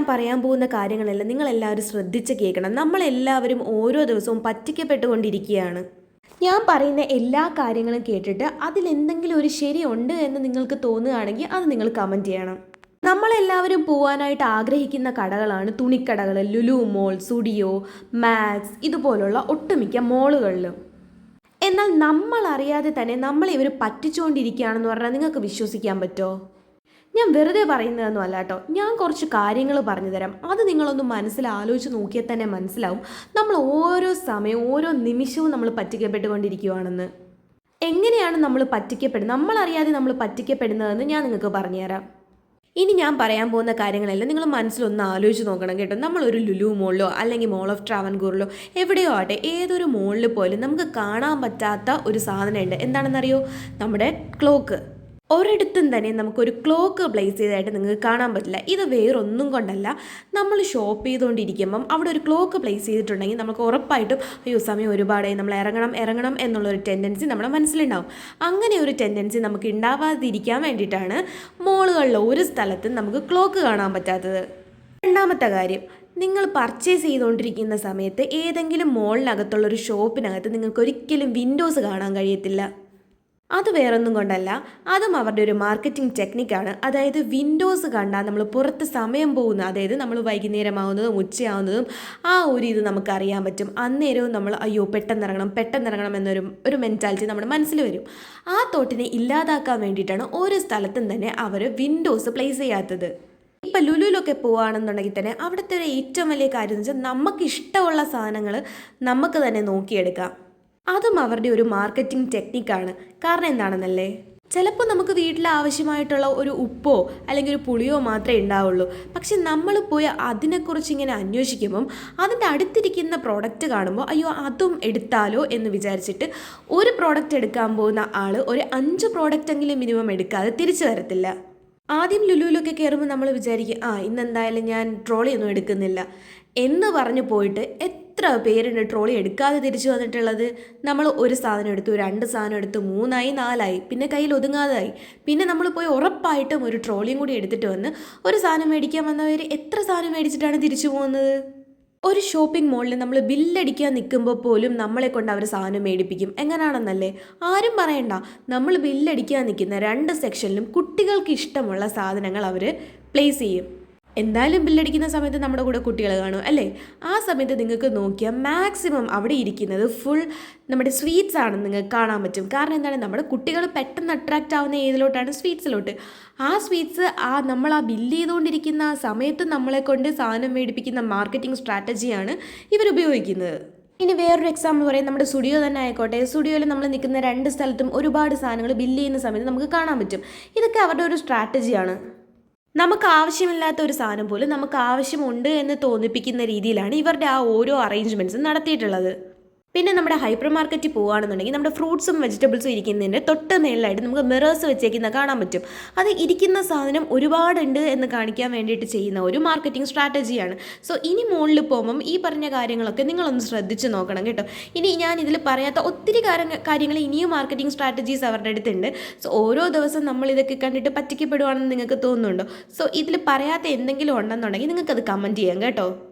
ഞാൻ പറയാൻ പോകുന്ന കാര്യങ്ങളെല്ലാം നിങ്ങളെല്ലാവരും ശ്രദ്ധിച്ച് കേൾക്കണം. നമ്മളെല്ലാവരും ഓരോ ദിവസവും പറ്റിക്കപ്പെട്ടുകൊണ്ടിരിക്കുകയാണ്. ഞാൻ പറയുന്ന എല്ലാ കാര്യങ്ങളും കേട്ടിട്ട് അതിലെന്തെങ്കിലും ഒരു ശരിയുണ്ട് എന്ന് നിങ്ങൾക്ക് തോന്നുകയാണെങ്കിൽ അത് നിങ്ങൾ കമന്റ് ചെയ്യണം. നമ്മളെല്ലാവരും പോകാനായിട്ട് ആഗ്രഹിക്കുന്ന കടകളാണ് തുണിക്കടകൾ ലുലു മോൾ സുഡിയോ മാക്സ് ഇതുപോലുള്ള ഒട്ടുമിക്ക മോളുകളിലും എന്നാൽ നമ്മൾ അറിയാതെ തന്നെ നമ്മളെ പറ്റിച്ചുകൊണ്ടിരിക്കുകയാണെന്ന് പറഞ്ഞാൽ നിങ്ങൾക്ക് വിശ്വസിക്കാൻ പറ്റുമോ? ഞാൻ വെറുതെ പറയുന്നതൊന്നും അല്ല കേട്ടോ. ഞാൻ കുറച്ച് കാര്യങ്ങൾ പറഞ്ഞു തരാം. അത് നിങ്ങളൊന്ന് മനസ്സിൽ ആലോചിച്ച് നോക്കിയാൽ തന്നെ മനസ്സിലാവും. നമ്മൾ ഓരോ സമയവും ഓരോ നിമിഷവും നമ്മൾ പറ്റിക്കപ്പെട്ടുകൊണ്ടിരിക്കുകയാണെന്ന് എങ്ങനെയാണ് നമ്മൾ പറ്റിക്കപ്പെടുന്നത്? നമ്മളറിയാതെ നമ്മൾ പറ്റിക്കപ്പെടുന്നതെന്ന് ഞാൻ നിങ്ങൾക്ക് പറഞ്ഞുതരാം. ഇനി ഞാൻ പറയാൻ പോകുന്ന കാര്യങ്ങളെല്ലാം നിങ്ങൾ മനസ്സിലൊന്ന് ആലോചിച്ച് നോക്കണം കേട്ടോ. നമ്മളൊരു ലുലു മോളിലോ അല്ലെങ്കിൽ മോൾ ഓഫ് ട്രാവൻകൂറിലോ എവിടെയോ ആട്ടെ ഏതൊരു മോളിൽ പോലും നമുക്ക് കാണാൻ പറ്റാത്ത ഒരു സാധനമുണ്ട്. എന്താണെന്നറിയോ? നമ്മുടെ ക്ലോക്ക് ഒരിടത്തും തന്നെ നമുക്കൊരു ക്ലോക്ക് പ്ലേസ് ചെയ്തതായിട്ട് നിങ്ങൾക്ക് കാണാൻ പറ്റില്ല. ഇത് വേറൊന്നും കൊണ്ടല്ല. നമ്മൾ ഷോപ്പ് ചെയ്തുകൊണ്ടിരിക്കുമ്പം അവിടെ ഒരു ക്ലോക്ക് പ്ലേസ് ചെയ്തിട്ടുണ്ടെങ്കിൽ നമുക്ക് ഉറപ്പായിട്ടും അയ്യോ സമയം ഒരുപാടായി നമ്മൾ ഇറങ്ങണം ഇറങ്ങണം എന്നുള്ളൊരു ടെൻഡൻസി നമ്മുടെ മനസ്സിലുണ്ടാവും. അങ്ങനെ ഒരു ടെൻഡൻസി നമുക്ക് ഉണ്ടാവാതിരിക്കാൻ വേണ്ടിയിട്ടാണ് മോളുകളിൽ ഒരു സ്ഥലത്തും നമുക്ക് ക്ലോക്ക് കാണാൻ പറ്റാത്തത്. രണ്ടാമത്തെ കാര്യം നിങ്ങൾ പർച്ചേസ് ചെയ്തുകൊണ്ടിരിക്കുന്ന സമയത്ത് ഏതെങ്കിലും മോളിനകത്തുള്ള ഒരു ഷോപ്പിനകത്ത് നിങ്ങൾക്ക് ഒരിക്കലും വിൻഡോസ് കാണാൻ കഴിയത്തില്ല. അത് വേറൊന്നും കൊണ്ടല്ല. അതും അവരുടെ ഒരു മാർക്കറ്റിംഗ് ടെക്നിക്കാണ് അതായത് വിൻഡോസ് കണ്ടാൽ നമ്മൾ പുറത്ത് സമയം പോകുന്ന അതായത് നമ്മൾ വൈകുന്നേരമാവുന്നതും ഉച്ചയാവുന്നതും ആ ഒരു ഇത് നമുക്ക് അറിയാൻ പറ്റും. അന്നേരവും നമ്മൾ അയ്യോ പെട്ടെന്ന് ഇറങ്ങണം പെട്ടെന്ന് ഇറങ്ങണം എന്നൊരു ഒരു മെന്റാലിറ്റി നമ്മുടെ മനസ്സിൽ വരും. ആ തോട്ടിനെ ഇല്ലാതാക്കാൻ വേണ്ടിയിട്ടാണ് ഓരോ സ്ഥലത്തും തന്നെ അവർ വിൻഡോസ് പ്ലേസ് ചെയ്യാത്തത്. ഇപ്പം ലുലുലൊക്കെ പോവുകയാണെന്നുണ്ടെങ്കിൽ തന്നെ അവിടുത്തെ ഒരു ഏറ്റവും വലിയ കാര്യം എന്ന് വെച്ചാൽ നമുക്ക് ഇഷ്ടമുള്ള സാധനങ്ങൾ നമുക്ക് തന്നെ നോക്കിയെടുക്കാം. അതും അവരുടെ ഒരു മാർക്കറ്റിംഗ് ടെക്നിക്കാണ്. കാരണം എന്താണെന്നല്ലേ? ചിലപ്പോൾ നമുക്ക് വീട്ടിൽ ആവശ്യമായിട്ടുള്ള ഒരു ഉപ്പോ അല്ലെങ്കിൽ ഒരു പുളിയോ മാത്രമേ ഉണ്ടാവുള്ളൂ. പക്ഷെ നമ്മൾ പോയി അതിനെക്കുറിച്ച് ഇങ്ങനെ അന്വേഷിക്കുമ്പം അതിന്റെ അടുത്തിരിക്കുന്ന പ്രോഡക്റ്റ് കാണുമ്പോൾ അയ്യോ അതും എടുത്താലോ എന്ന് വിചാരിച്ചിട്ട് ഒരു പ്രോഡക്റ്റ് എടുക്കാൻ പോകുന്ന ആൾ ഒരു അഞ്ച് പ്രോഡക്റ്റെങ്കിലും മിനിമം എടുക്കാതെ തിരിച്ചു വരത്തില്ല. ആദ്യം ലുലുവിലൊക്കെ കയറുമ്പോൾ നമ്മൾ വിചാരിക്കും ആ ഇന്നെന്തായാലും ഞാൻ ട്രോളി ഒന്നും എടുക്കുന്നില്ല. എന്ന് പറഞ്ഞു പോയിട്ട് എത്ര പേരുണ്ട് ട്രോളി എടുക്കാതെ തിരിച്ചു വന്നിട്ടുള്ളത്? നമ്മൾ ഒരു സാധനം എടുത്തു രണ്ട് സാധനം എടുത്തു മൂന്നായി നാലായി പിന്നെ കയ്യിൽ ഒതുങ്ങാതായി. പിന്നെ നമ്മൾ പോയി ഉറപ്പായിട്ടും ഒരു ട്രോളിയും കൂടി എടുത്തിട്ട് വന്ന് ഒരു സാധനം മേടിക്കാൻ വന്നവർ എത്ര സാധനം മേടിച്ചിട്ടാണ് തിരിച്ചു പോകുന്നത്? ഒരു ഷോപ്പിംഗ് മോളിൽ നമ്മൾ ബില്ലടിക്കാൻ നിൽക്കുമ്പോൾ പോലും നമ്മളെ കൊണ്ട് അവർ സാധനം മേടിപ്പിക്കും. എങ്ങനെയാണെന്നല്ലേ ആരും പറയണ്ട. നമ്മൾ ബില്ലടിക്കാൻ നിൽക്കുന്ന രണ്ട് സെക്ഷനിലും കുട്ടികൾക്ക് ഇഷ്ടമുള്ള സാധനങ്ങൾ അവർ പ്ലേസ് ചെയ്യും. എന്തായാലും ബില്ലടിക്കുന്ന സമയത്ത് നമ്മുടെ കൂടെ കുട്ടികൾ കാണും അല്ലേ? ആ സമയത്ത് നിങ്ങൾക്ക് നോക്കിയാൽ മാക്സിമം അവിടെ ഇരിക്കുന്നത് ഫുൾ നമ്മുടെ സ്വീറ്റ്സ് ആണെന്ന് നിങ്ങൾക്ക് കാണാൻ പറ്റും. കാരണം എന്താണ്? നമ്മുടെ കുട്ടികൾ പെട്ടെന്ന് അട്രാക്റ്റ് ആവുന്ന ഏതിലോട്ടാണ്? സ്വീറ്റ്സിലോട്ട് ആ സ്വീറ്റ്സ് ആ നമ്മൾ ആ ബില്ല് ചെയ്തുകൊണ്ടിരിക്കുന്ന ആ സമയത്ത് നമ്മളെ കൊണ്ട് സാധനം മേടിപ്പിക്കുന്ന മാർക്കറ്റിംഗ് സ്ട്രാറ്റജിയാണ് ഇവർ ഉപയോഗിക്കുന്നത്. ഇനി വേറൊരു എക്സാമ്പിൾ പറയാം. നമ്മുടെ സ്റ്റുഡിയോ തന്നെ ആയിക്കോട്ടെ. സ്റ്റുഡിയോയിൽ നമ്മൾ നിൽക്കുന്ന രണ്ട് സ്ഥലത്തും ഒരുപാട് സാധനങ്ങൾ ബില്ല് ചെയ്യുന്ന സമയത്ത് നമുക്ക് കാണാൻ പറ്റും. ഇതൊക്കെ അവരുടെ ഒരു സ്ട്രാറ്റജിയാണ് നമുക്ക് ആവശ്യമില്ലാത്ത ഒരു സാധനം പോലും നമുക്ക് ആവശ്യമുണ്ട് എന്ന് തോന്നിപ്പിക്കുന്ന രീതിയിലാണ് ഇവരുടെ ആ ഓരോ അറേഞ്ച്മെന്റ്സും നടത്തിയിട്ടുള്ളത്. പിന്നെ നമ്മുടെ ഹൈപ്പർ മാർക്കറ്റിൽ പോകുകയാണെന്നുണ്ടെങ്കിൽ നമ്മുടെ ഫ്രൂട്ട്സും വെജിറ്റബിൾസും ഇരിക്കുന്നതിന്റെ തൊട്ട് മേളിലായിട്ട് നമുക്ക് മിറേഴ്സ് വെച്ചേക്കുന്ന കാണാൻ പറ്റും. അത് ഇരിക്കുന്ന സാധനം ഒരുപാടുണ്ട് എന്ന് കാണിക്കാൻ വേണ്ടിയിട്ട് ചെയ്യുന്ന ഒരു മാർക്കറ്റിംഗ് സ്ട്രാറ്റജിയാണ്. സോ ഇനി മുകളിൽ പോകുമ്പം ഈ പറഞ്ഞ കാര്യങ്ങളൊക്കെ നിങ്ങളൊന്ന് ശ്രദ്ധിച്ച് നോക്കണം കേട്ടോ. ഇനി ഞാൻ ഇതിൽ പറയാത്ത ഒത്തിരി കാര്യ- കാര്യങ്ങൾ ഇനിയും മാർക്കറ്റിംഗ് സ്ട്രാറ്റജീസ് അവരുടെ അടുത്തുണ്ട്. സോ ഓരോ ദിവസം നമ്മൾ ഇതൊക്കെ കണ്ടിട്ട് പറ്റിക്കപ്പെടുവാണെന്ന് നിങ്ങൾക്ക് തോന്നുന്നുണ്ടോ? സോ ഇതിൽ പറയാത്ത എന്തെങ്കിലും ഉണ്ടെന്നുണ്ടെങ്കിൽ നിങ്ങൾക്കത് കമന്റ് ചെയ്യാം കേട്ടോ.